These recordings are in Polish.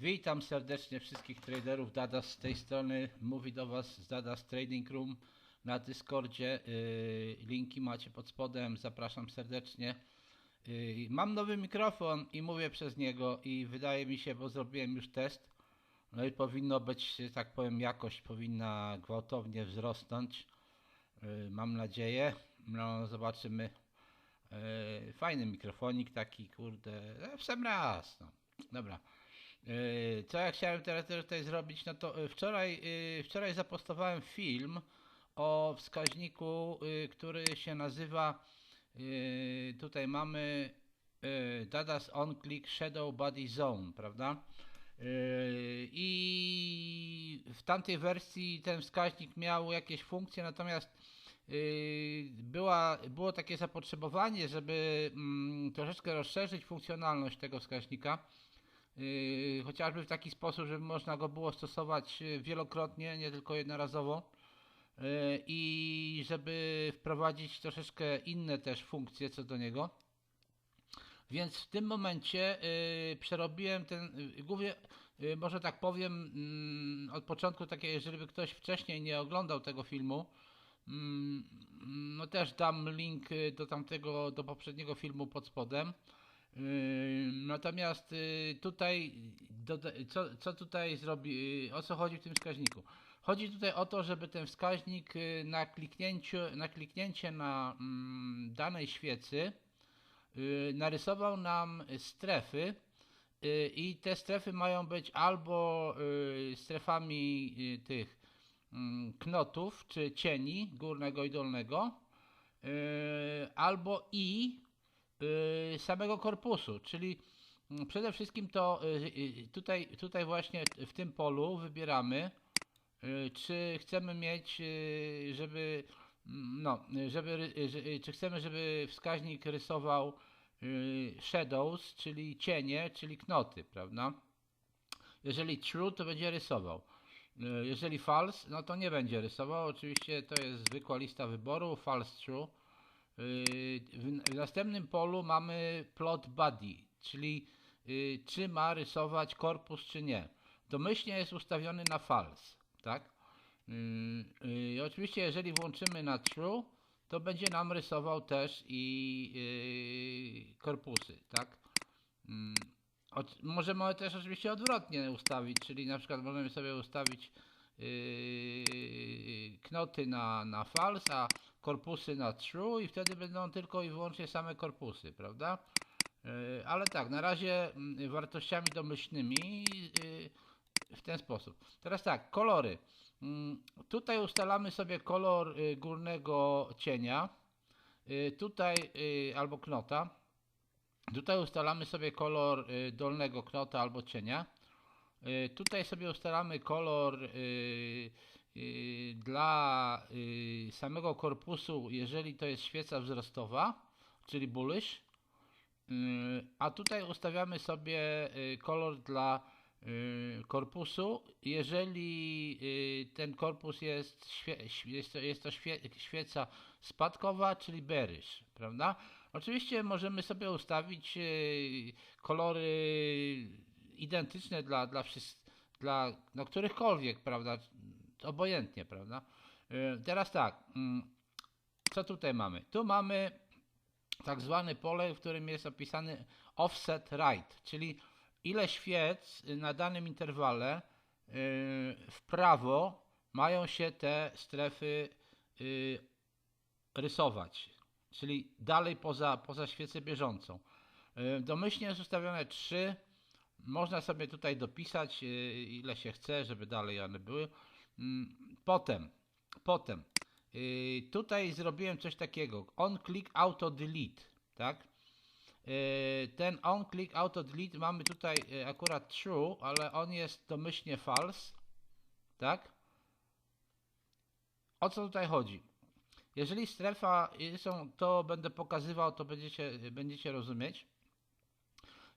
Witam serdecznie wszystkich traderów Dada z tej strony. Mówi do Was z Dada's Trading Room na Discordzie. Yy, linki macie pod spodem. Zapraszam serdecznie. Yy, mam nowy mikrofon i mówię przez niego i wydaje mi się, bo zrobiłem już test. No i powinno być, tak powiem, jakość powinna gwałtownie wzrosnąć. Yy, mam nadzieję. No zobaczymy. Fajny mikrofonik taki, kurde, e, w sam raz. No. Dobra. Yy, Co ja chciałem teraz tutaj zrobić, no to yy, wczoraj, yy, wczoraj zapostowałem film o wskaźniku, który się nazywa, tutaj mamy Dada's On Click Shadow Body Zone, prawda? I w tamtej wersji ten wskaźnik miał jakieś funkcje, natomiast była, było takie zapotrzebowanie, żeby mm, troszeczkę rozszerzyć funkcjonalność tego wskaźnika. Yy, chociażby w taki sposób, żeby można go było stosować yy, wielokrotnie, nie tylko jednorazowo. Yy, I żeby wprowadzić troszeczkę inne też funkcje co do niego. Więc w tym momencie przerobiłem ten, głównie, może tak powiem, mm, od początku, takie, jeżeli by ktoś wcześniej nie oglądał tego filmu, mm, no też dam link do tamtego, do poprzedniego filmu pod spodem. Natomiast yy, tutaj, co, co tutaj zrobi, yy, o co chodzi w tym wskaźniku? Chodzi tutaj o to, żeby ten wskaźnik yy, na, kliknięciu, na kliknięcie na mm, danej świecy narysował nam strefy i te strefy mają być albo strefami tych mm, knotów czy cieni górnego i dolnego, albo i y, samego korpusu, czyli mm, przede wszystkim to y, y, tutaj, tutaj właśnie w tym polu wybieramy, y, czy chcemy mieć, y, żeby mm, no, y, żeby, y, y, czy chcemy, żeby wskaźnik rysował y, shadows, czyli cienie, czyli knoty, prawda? Jeżeli true, to będzie rysował. Y, Jeżeli false, no to nie będzie rysował. Oczywiście to jest zwykła lista wyboru, false, true. Yy, W, następnym polu mamy plot body, czyli yy, czy ma rysować korpus, czy nie. Domyślnie jest ustawiony na false, tak? Yy, yy, oczywiście, jeżeli włączymy na true, to będzie nam rysował też i korpusy, tak? Mm, możemy też oczywiście odwrotnie ustawić, czyli na przykład możemy sobie ustawić knoty na, na false, a korpusy na true i wtedy będą tylko i wyłącznie same korpusy, prawda? Yy, ale tak, na razie mm, wartościami domyślnymi yy, w ten sposób. Teraz tak, kolory. Mm, Tutaj ustalamy sobie kolor y, górnego cienia, y, tutaj y, albo knota. Tutaj ustalamy sobie kolor y, dolnego knota albo cienia. Y, Tutaj sobie ustalamy kolor y, y, dla y, samego korpusu, jeżeli to jest świeca wzrostowa, czyli bullish. Y, A tutaj ustawiamy sobie y, kolor dla y, korpusu, jeżeli y, ten korpus jest, świe- jest to, jest to świe, świeca spadkowa, czyli bearish, prawda? Oczywiście możemy sobie ustawić y, kolory identyczne dla, dla, wszys- dla no, którychkolwiek, prawda? Obojętnie, prawda? Y, Teraz tak, mm, co tutaj mamy? Tu mamy tak zwane pole, w którym jest opisany offset right, czyli ile świec na danym interwale yy, w prawo mają się te strefy yy, rysować, czyli dalej poza, poza świecę bieżącą. Yy, domyślnie jest ustawione 3. Można sobie tutaj dopisać ile się chce, żeby dalej one były. Mm, Potem, potem Yy, tutaj zrobiłem coś takiego. On click auto delete, tak? Yy, ten on click auto delete mamy tutaj yy, akurat true, ale on jest domyślnie false, tak? O co tutaj chodzi? Jeżeli strefa są, to będę pokazywał, to będziecie, będziecie rozumieć.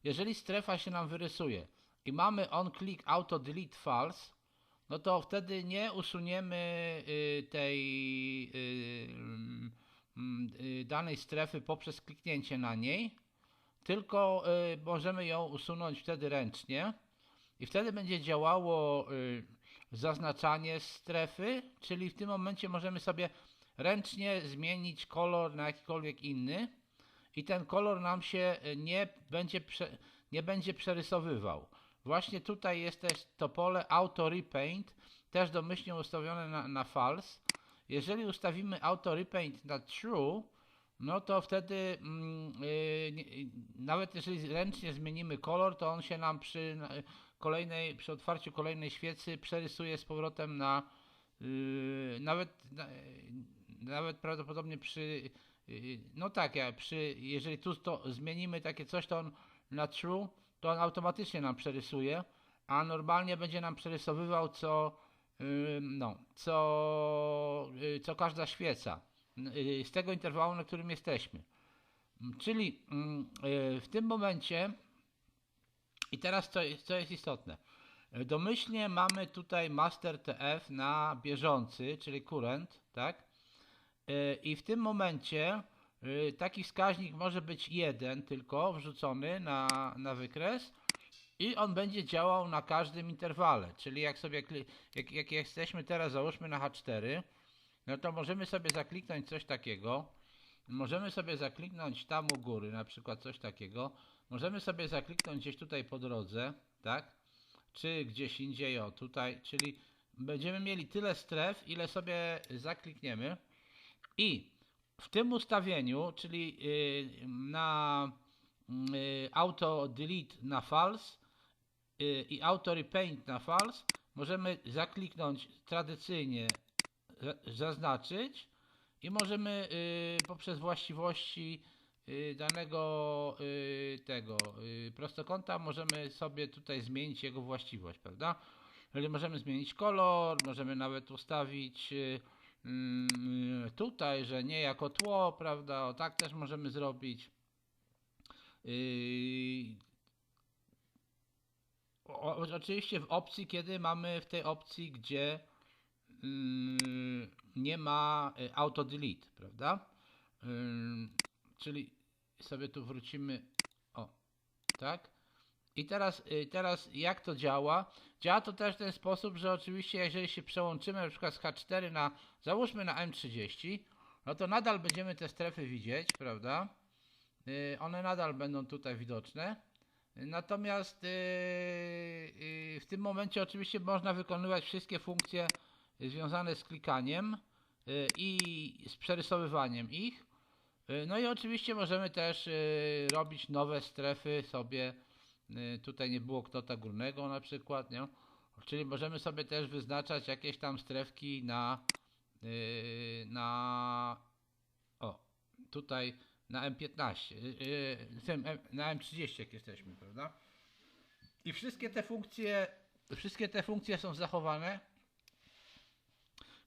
Jeżeli strefa się nam wyrysuje i mamy on click auto delete false, no to wtedy nie usuniemy y, tej y, y, danej strefy poprzez kliknięcie na niej, tylko możemy ją usunąć wtedy ręcznie. i wtedy będzie działało zaznaczanie strefy, czyli w tym momencie możemy sobie ręcznie zmienić kolor na jakikolwiek inny i ten kolor nam się nie będzie, nie będzie przerysowywał. Właśnie tutaj jest też to pole Auto Repaint, też domyślnie ustawione na, na false. Jeżeli ustawimy Auto Repaint na True, no to wtedy mm, yy, nawet jeżeli ręcznie zmienimy kolor, to on się nam przy kolejnej, przy otwarciu kolejnej świecy przerysuje z powrotem na yy, nawet na, nawet prawdopodobnie przy yy, no tak, ja przy jeżeli tu to zmienimy takie coś, to on na true, to on automatycznie nam przerysuje, a normalnie będzie nam przerysowywał co yy, no, co, yy, co każda świeca yy, z tego interwału, na którym jesteśmy. Czyli w tym momencie i teraz co co jest istotne. Domyślnie mamy tutaj master TF na bieżący, czyli current, tak? I w tym momencie taki wskaźnik może być jeden tylko wrzucony na, na wykres i on będzie działał na każdym interwale. Czyli jak sobie jak, jak jesteśmy teraz załóżmy na H4, no to możemy sobie zakliknąć coś takiego. Możemy sobie zakliknąć tam u góry, na przykład coś takiego. Możemy sobie zakliknąć gdzieś tutaj po drodze, tak? Czy gdzieś indziej, o tutaj, czyli będziemy mieli tyle stref, ile sobie zaklikniemy. I w tym ustawieniu, czyli yy, na yy, auto delete na false yy, i auto repaint na false, możemy zakliknąć tradycyjnie za- zaznaczyć i możemy y, poprzez właściwości y, danego y, tego y, prostokąta możemy sobie tutaj zmienić jego właściwość, prawda? Czyli możemy zmienić kolor, możemy nawet ustawić y, tutaj, że nie jako tło, prawda? O tak też możemy zrobić. Yy, o- oczywiście w opcji, kiedy mamy w tej opcji, gdzie Yy, nie ma y, auto delete, prawda? Yy, czyli sobie tu wrócimy. O, tak. I teraz, y, teraz jak to działa? Działa to też w ten sposób, że oczywiście jeżeli się przełączymy na przykład z H4 na, załóżmy na M30, no to nadal będziemy te strefy widzieć, prawda? Y, One nadal będą tutaj widoczne. Natomiast y, w tym momencie oczywiście można wykonywać wszystkie funkcje związane z klikaniem i z przerysowywaniem ich. No i oczywiście możemy też robić nowe strefy sobie. Y, Tutaj nie było knota górnego na przykład, nie? Czyli możemy sobie też wyznaczać jakieś tam strefki na y, na o, tutaj na M15, y, na M30 jak jesteśmy, prawda? I wszystkie te funkcje, wszystkie te funkcje są zachowane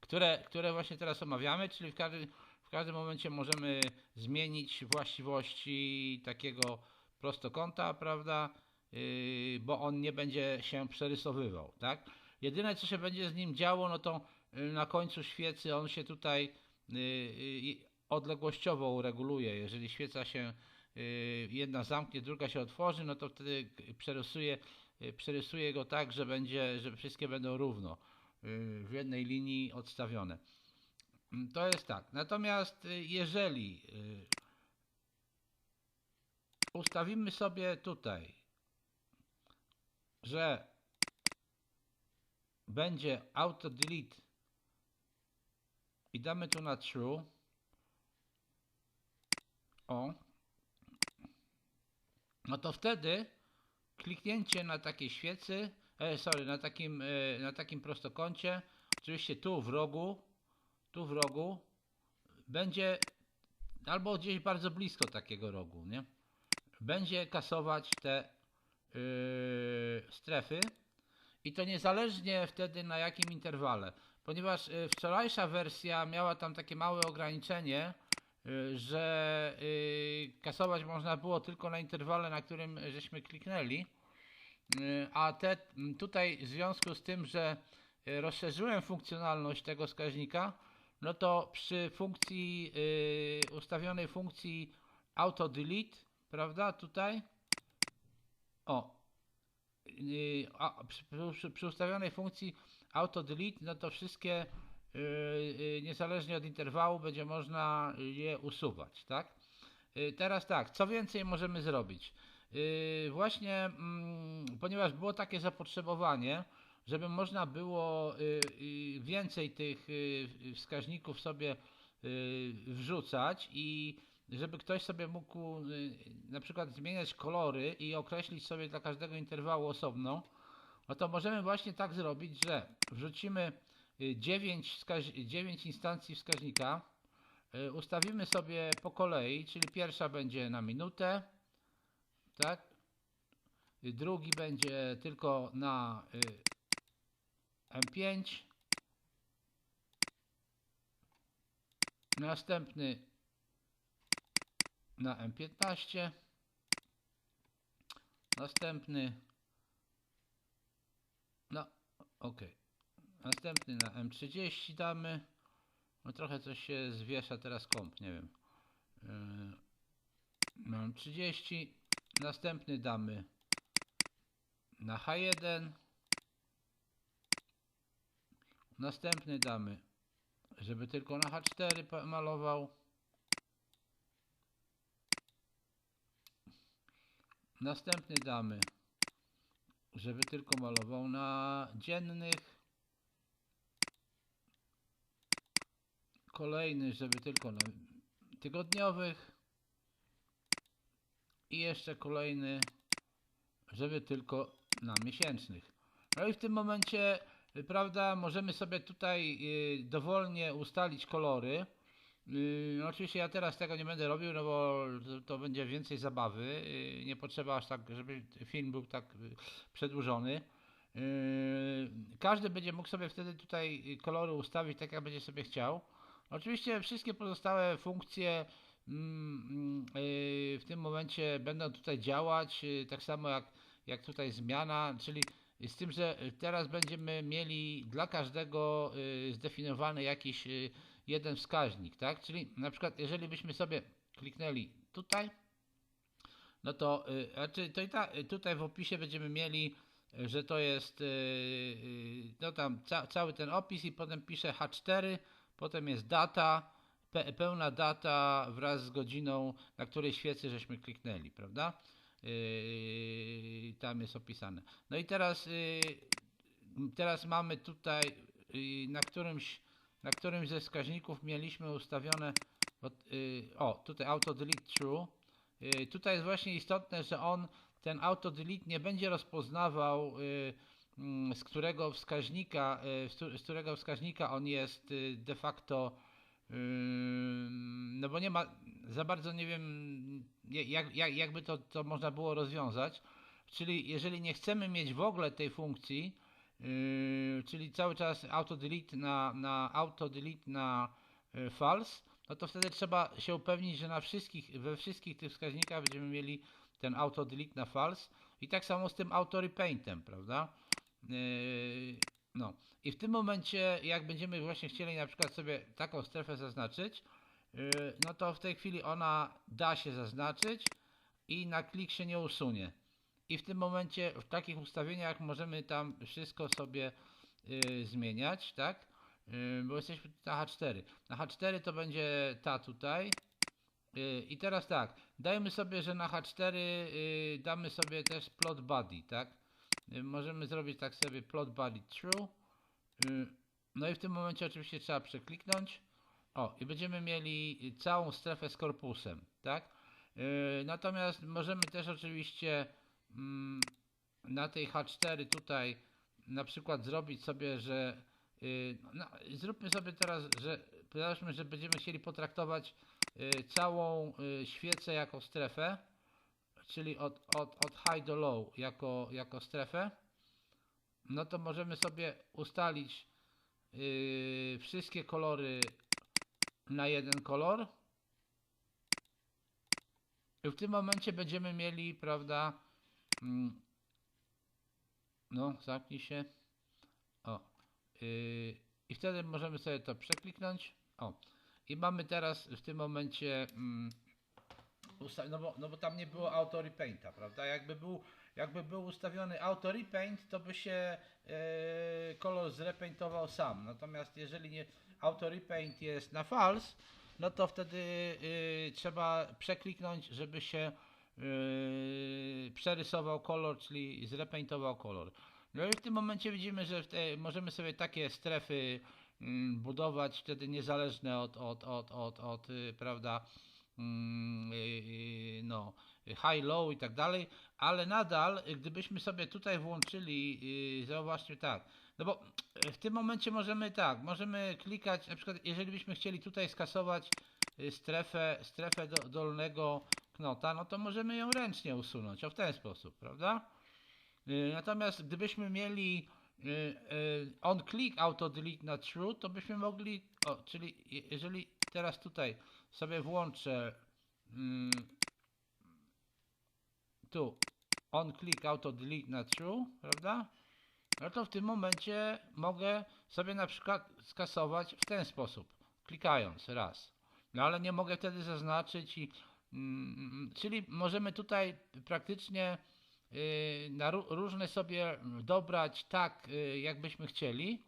które, które właśnie teraz omawiamy, czyli w każdym, w każdym momencie możemy zmienić właściwości takiego prostokąta, prawda, bo on nie będzie się przerysowywał, tak. Jedyne co się będzie z nim działo, no to yy, na końcu świecy on się tutaj yy, yy, odległościowo ureguluje. Jeżeli świeca się yy, jedna zamknie, druga się otworzy, no to wtedy przerysuje, yy, przerysuje go tak, że będzie, że wszystkie będą równo w jednej linii odstawione. To jest tak. Natomiast jeżeli ustawimy sobie tutaj, że będzie auto delete i damy tu na true, o, no to wtedy kliknięcie na takiej świecy, e, sorry, na takim, e, na takim prostokącie, oczywiście tu w rogu, tu w rogu, będzie albo gdzieś bardzo blisko takiego rogu, nie? Będzie kasować te yy, strefy i to niezależnie wtedy na jakim interwale, ponieważ y, wczorajsza wersja miała tam takie małe ograniczenie, y, że y, kasować można było tylko na interwale, na którym żeśmy kliknęli. A te tutaj w związku z tym, że rozszerzyłem funkcjonalność tego wskaźnika, no to przy funkcji ustawionej funkcji auto delete, prawda, tutaj o a, przy, przy, przy ustawionej funkcji auto delete, no to wszystkie yy, yy, niezależnie od interwału będzie można je usuwać, tak? Teraz tak, co więcej możemy zrobić? Właśnie, mm, ponieważ było takie zapotrzebowanie, żeby można było więcej tych wskaźników sobie wrzucać i żeby ktoś sobie mógł yy, na przykład zmieniać kolory i określić sobie dla każdego interwału osobno, no to możemy właśnie tak zrobić, że wrzucimy 9, wskaź 9 instancji wskaźnika, yy, ustawimy sobie po kolei, czyli pierwsza będzie na minutę, tak? Y, Drugi będzie tylko na y, M5. Następny na M15. Następny no, ok. Następny na M30 damy. No trochę coś się zwiesza teraz komp, nie wiem. Yy, na M30. Następny damy na H1. Następny damy, żeby tylko na H4 pa- malował. Następny damy, żeby tylko malował na dziennych. Kolejny, żeby tylko na tygodniowych. I jeszcze kolejny, żeby tylko na miesięcznych. No i w tym momencie, y, prawda, możemy sobie tutaj y, dowolnie ustalić kolory. Y, no oczywiście ja teraz tego nie będę robił, no bo to, będzie więcej zabawy. Y, nie potrzeba aż tak, żeby film był tak y, przedłużony. Każdy będzie mógł sobie wtedy tutaj kolory ustawić tak, jak będzie sobie chciał. Oczywiście wszystkie pozostałe funkcje mm, mm, w tym momencie będą tutaj działać, tak samo jak, jak tutaj zmiana, czyli z tym, że teraz będziemy mieli dla każdego zdefiniowany jakiś jeden wskaźnik, tak? Czyli na przykład jeżeli byśmy sobie kliknęli tutaj, no to, znaczy to i ta, y, tutaj w opisie będziemy mieli, y, że to jest no tam ca, cały ten opis i potem pisze H4, potem jest data, pe, pełna data wraz z godziną, na której świecy żeśmy kliknęli, prawda? Yy, tam jest opisane. No i teraz, yy, teraz mamy tutaj yy, na którymś, na którymś ze wskaźników mieliśmy ustawione yy, o, tutaj auto delete true. Yy, tutaj jest właśnie istotne, że on ten auto delete nie będzie rozpoznawał yy, mm, z którego wskaźnika, z któ- z którego wskaźnika on jest de facto No bo nie ma, za bardzo nie wiem, jak, jak, jakby to, to można było rozwiązać. Czyli jeżeli nie chcemy mieć w ogóle tej funkcji, yy, czyli cały czas auto delete na, na auto delete na y, false, no to wtedy trzeba się upewnić, że na wszystkich, we wszystkich tych wskaźnikach będziemy mieli ten auto delete na false i tak samo z tym auto repaintem, prawda? Yy, no i w tym momencie, jak będziemy właśnie chcieli na przykład sobie taką strefę zaznaczyć, yy, no to w tej chwili ona da się zaznaczyć i na klik się nie usunie. I w tym momencie w takich ustawieniach możemy tam wszystko sobie yy, zmieniać, tak? Yy, bo jesteśmy na H4. Na H4 to będzie ta tutaj. Yy, I teraz tak, dajmy sobie, że na H4 yy, damy sobie też plot body, tak? Yy, Możemy zrobić tak sobie plot body true. Yy, No i w tym momencie oczywiście trzeba przekliknąć. O, i będziemy mieli całą strefę z korpusem, tak? Natomiast możemy też oczywiście na tej H4 tutaj na przykład zrobić sobie, że yy, no, zróbmy sobie teraz, że powiedzmy, że będziemy chcieli potraktować yy, całą yy, świecę jako strefę, czyli od, od, od high do low jako, jako strefę, no to możemy sobie ustalić wszystkie kolory na jeden kolor. I w tym momencie będziemy mieli, prawda, mm, no, zamknij się. O. Yy, I wtedy możemy sobie to przekliknąć. O. I mamy teraz w tym momencie. Mm, no, bo, no bo tam nie było auto repainta, prawda? Jakby był, jakby był ustawiony auto repaint, to by się e, kolor zrepaintował sam. Natomiast jeżeli nie, auto repaint jest na false, no to wtedy y, trzeba przekliknąć, żeby się y, przerysował kolor, czyli zrepaintował kolor. No i w tym momencie widzimy, że te, możemy sobie takie strefy mm, budować wtedy niezależne od, od, od, od, od y, prawda, mm, y, y, no, high, low i tak dalej, ale nadal, gdybyśmy sobie tutaj włączyli, y, zauważcie tak, no bo w tym momencie możemy tak, możemy klikać, na przykład jeżeli byśmy chcieli tutaj skasować strefę, strefę do, dolnego knota, no to możemy ją ręcznie usunąć, o w ten sposób, prawda? Y, Natomiast gdybyśmy mieli y, y, on click auto delete na true, to byśmy mogli, o, czyli je- jeżeli teraz tutaj sobie włączę mm, tu on click auto delete na true, prawda? No to w tym momencie mogę sobie na przykład skasować w ten sposób, klikając raz. No ale nie mogę wtedy zaznaczyć i czyli możemy tutaj praktycznie y, na ró- różne sobie dobrać tak, y, jakbyśmy chcieli,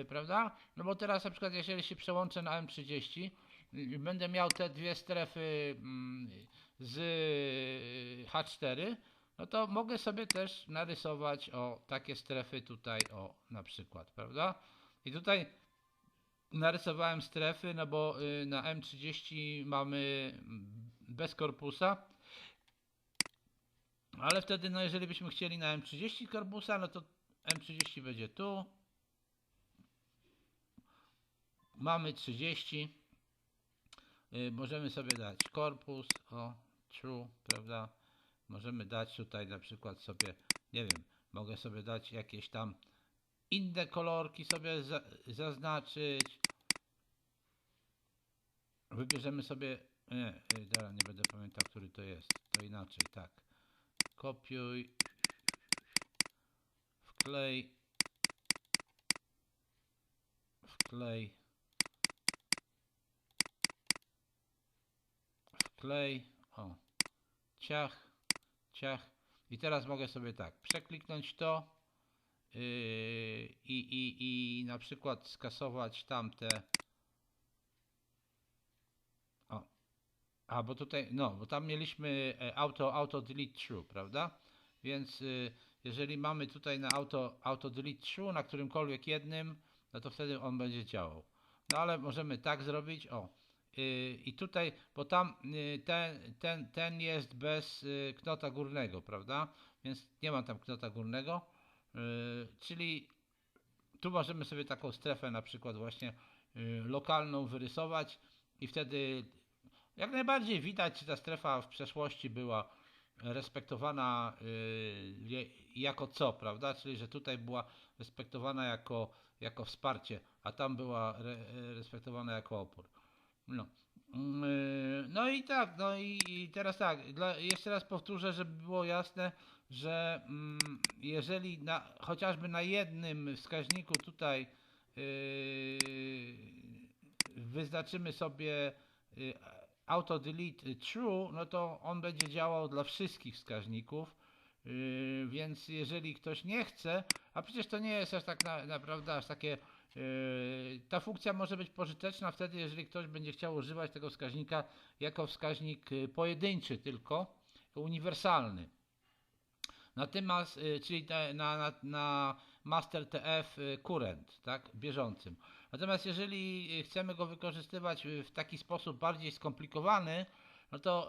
y, prawda? No bo teraz na przykład jeżeli się przełączę na M30 y, będę miał te dwie strefy mm, z y, H4, no to mogę sobie też narysować o takie strefy tutaj, o na przykład, prawda? I tutaj narysowałem strefy, no bo na M30 mamy mm, bez korpusa, ale wtedy, no jeżeli byśmy chcieli na M30 korpusa, no to M30 będzie tu. Mamy 30. Y, możemy sobie dać korpus, o, true, prawda? Możemy dać tutaj na przykład sobie, nie wiem, mogę sobie dać jakieś tam inne kolorki sobie za, zaznaczyć. Wybierzemy sobie, nie, y, dobra, nie będę pamiętał, który to jest, to inaczej, tak. Kopiuj, wklej, wklej, wklej, o, ciach, ciach. I teraz mogę sobie tak, przekliknąć to yy, i, i, i na przykład skasować tamte. O. A, bo tutaj, no, bo tam mieliśmy e, auto, auto delete true, prawda? Więc y, jeżeli mamy tutaj na auto, auto delete true na którymkolwiek jednym, no to wtedy on będzie działał. No ale możemy tak zrobić, o. Y, I tutaj, bo tam y, ten, ten, ten jest bez y, knota górnego, prawda? Więc nie mam tam knota górnego. Y, Czyli tu możemy sobie taką strefę na przykład właśnie y, lokalną wyrysować i wtedy jak najbardziej widać, ta strefa w przeszłości była respektowana y, jako co, prawda? Czyli, że tutaj była respektowana jako, jako wsparcie, a tam była re, respektowana jako opór. No. Mm, y, No i tak, no i, teraz tak, jeszcze raz powtórzę, żeby było jasne, że mm, jeżeli na, chociażby na jednym wskaźniku tutaj yy, wyznaczymy sobie auto delete true, no to on będzie działał dla wszystkich wskaźników. Yy, więc jeżeli ktoś nie chce, a przecież to nie jest aż tak na, naprawdę aż takie. Yy, ta funkcja może być pożyteczna wtedy, jeżeli ktoś będzie chciał używać tego wskaźnika jako wskaźnik yy, pojedynczy, tylko uniwersalny. Natomiast, czyli na, na, na master TF current, tak, bieżącym. Natomiast jeżeli y, chcemy go wykorzystywać y, w taki sposób bardziej skomplikowany, no to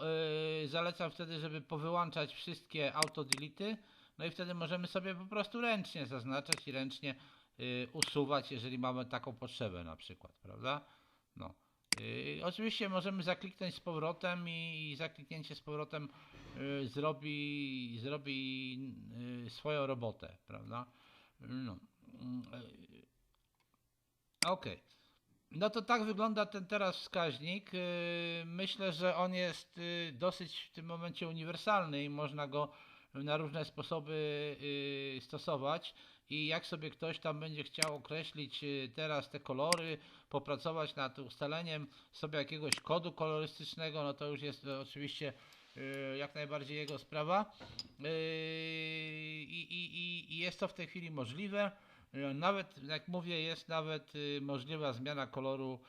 y, zalecam wtedy, żeby powyłączać wszystkie autodelity, no i wtedy możemy sobie po prostu ręcznie zaznaczać i ręcznie y, usuwać, jeżeli mamy taką potrzebę na przykład, prawda? No. Y, oczywiście możemy zakliknąć z powrotem i, i zakliknięcie z powrotem y, zrobi, zrobi y, swoją robotę, prawda? No. Mm, Okej. No to tak wygląda ten teraz wskaźnik. Y, Myślę, że on jest y, dosyć w tym momencie uniwersalny i można go na różne sposoby y, stosować. I jak sobie ktoś tam będzie chciał określić teraz te kolory, popracować nad ustaleniem sobie jakiegoś kodu kolorystycznego, no to już jest oczywiście jak najbardziej jego sprawa. I, i- I jest to w tej chwili możliwe. Y, Nawet, jak mówię, jest nawet y, możliwa zmiana koloru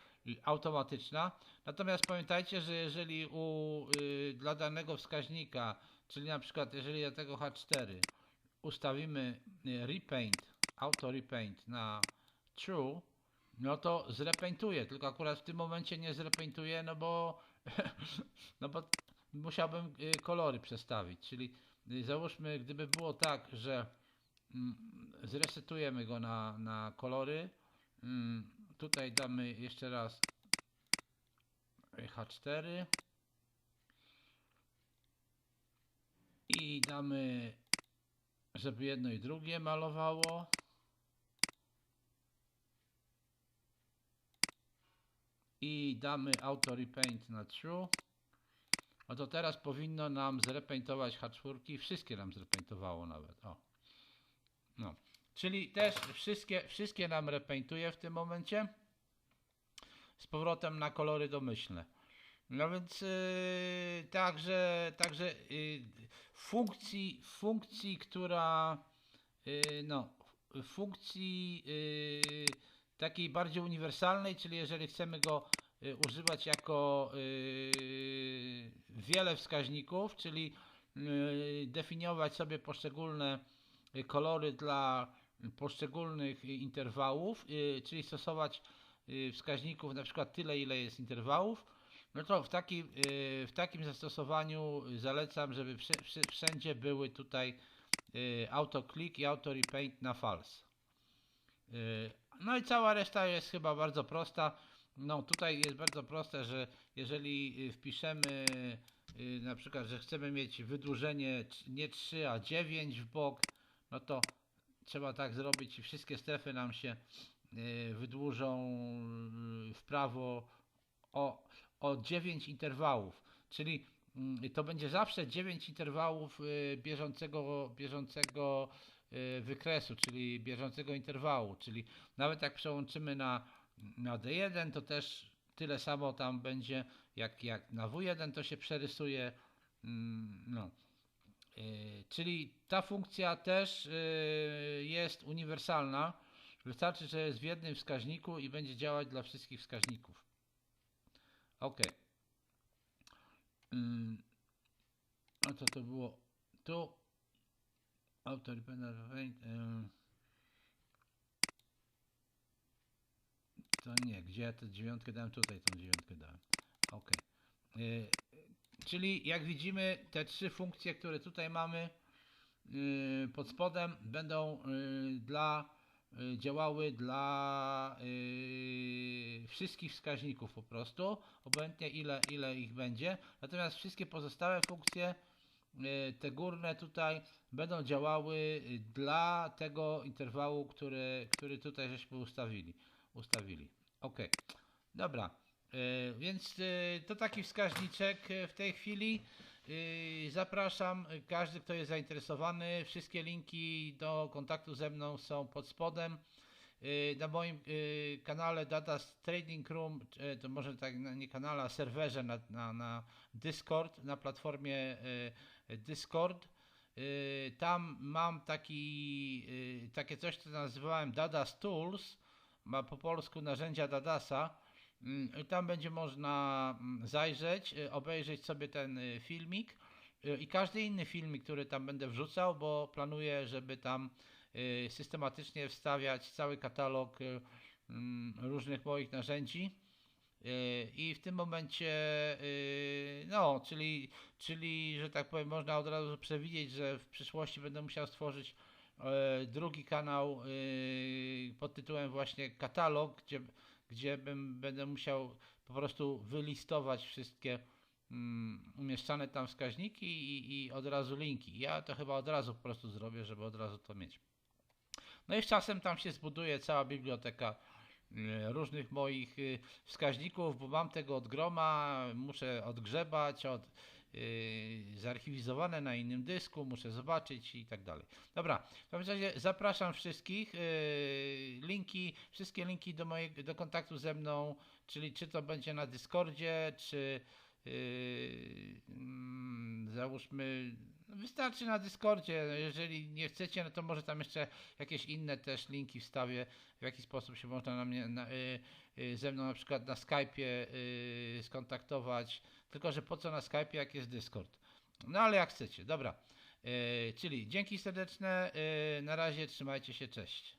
automatyczna. Natomiast pamiętajcie, że jeżeli u, y, dla danego wskaźnika, czyli na przykład jeżeli dla tego H4 ustawimy y, repaint, auto repaint na true, no to zrepaintuje, tylko akurat w tym momencie nie zrepaintuje, no bo no bo musiałbym kolory przestawić, czyli załóżmy, gdyby było tak, że mm, zresetujemy go na, na kolory, mm, tutaj damy jeszcze raz H4 i damy, żeby jedno i drugie malowało. i damy auto repaint na true, no to teraz powinno nam zrepaintować H4, wszystkie nam zrepaintowało nawet, o. No, czyli też wszystkie, wszystkie nam repaintuje w tym momencie z powrotem na kolory domyślne. No więc yy, także, także yy, funkcji, funkcji, która yy, no, funkcji yy, takiej bardziej uniwersalnej, czyli jeżeli chcemy go y, używać jako y, wiele wskaźników, czyli y, definiować sobie poszczególne kolory dla poszczególnych y, interwałów, y, czyli stosować y, wskaźników na przykład tyle, ile jest interwałów, no to w, taki, w takim zastosowaniu zalecam, żeby wszędzie były tutaj autoclick i auto repaint na false. No i cała reszta jest chyba bardzo prosta. No tutaj jest bardzo proste, że jeżeli wpiszemy na przykład, że chcemy mieć wydłużenie nie 3, a 9 w bok, no to trzeba tak zrobić i wszystkie strefy nam się y, wydłużą y, w prawo o, o 9 interwałów. Czyli mm, to będzie zawsze 9 interwałów y, bieżącego, bieżącego wykresu, czyli bieżącego interwału, czyli nawet jak przełączymy na, na D1, to też tyle samo tam będzie, jak, jak na W1 to się przerysuje. mm, No. Y, Czyli ta funkcja też y, jest uniwersalna. Wystarczy, że jest w jednym wskaźniku i będzie działać dla wszystkich wskaźników. Ok. A co to było? Tu Auto Dependent Event, ym, To nie, gdzie ja tę dziewiątkę dałem? Tutaj tą dziewiątkę dałem. Ok. Czyli jak widzimy, te trzy funkcje, które tutaj mamy y, pod spodem, będą y, dla y, działały dla wszystkich wskaźników po prostu, obojętnie ile, ile ich będzie. Natomiast wszystkie pozostałe funkcje, te górne tutaj, będą działały dla tego interwału, który, który tutaj żeśmy ustawili. ustawili. Ok, dobra. Y, Więc y, to taki wskaźniczek y, w tej chwili. Zapraszam każdy, kto jest zainteresowany. Wszystkie linki do kontaktu ze mną są pod spodem. Na moim kanale Data Trading Room, to może tak na- nie kanale, a serwerze na, na, na Discord, na platformie Discord. Tam mam taki, takie coś, co nazywałem Dadas Tools, ma po polsku narzędzia Dadasa. Mm, tam będzie można mm, zajrzeć, y, obejrzeć sobie ten y, filmik y, i każdy inny filmik, który tam będę wrzucał, bo planuję, żeby tam systematycznie wstawiać cały katalog mm, różnych moich narzędzi. I w tym momencie, no, czyli, czyli, że tak powiem, można od razu przewidzieć, że w przyszłości będę musiał stworzyć e, drugi kanał pod tytułem właśnie katalog, gdzie, gdzie bym, będę musiał po prostu wylistować wszystkie mm, umieszczane tam wskaźniki i, i od razu linki. Ja to chyba od razu po prostu zrobię, żeby od razu to mieć. No i z czasem tam się zbuduje cała biblioteka y, różnych moich y, wskaźników, bo mam tego od groma, muszę odgrzebać, od, zarchiwizowane na innym dysku, muszę zobaczyć i tak dalej. Dobra, w każdym razie zapraszam wszystkich. y, Linki, wszystkie linki do, mojego, do kontaktu ze mną, czyli czy to będzie na Discordzie, czy, Yy, mm, załóżmy, no wystarczy na Discordzie. Jeżeli nie chcecie, no to może tam jeszcze jakieś inne też linki wstawię, w jaki sposób się można na mnie, na, ze mną na przykład na Skype'ie skontaktować. Tylko, że po co na Skype'ie, jak jest Discord? No ale jak chcecie, dobra. Yy, czyli dzięki serdeczne, yy, na razie trzymajcie się, cześć.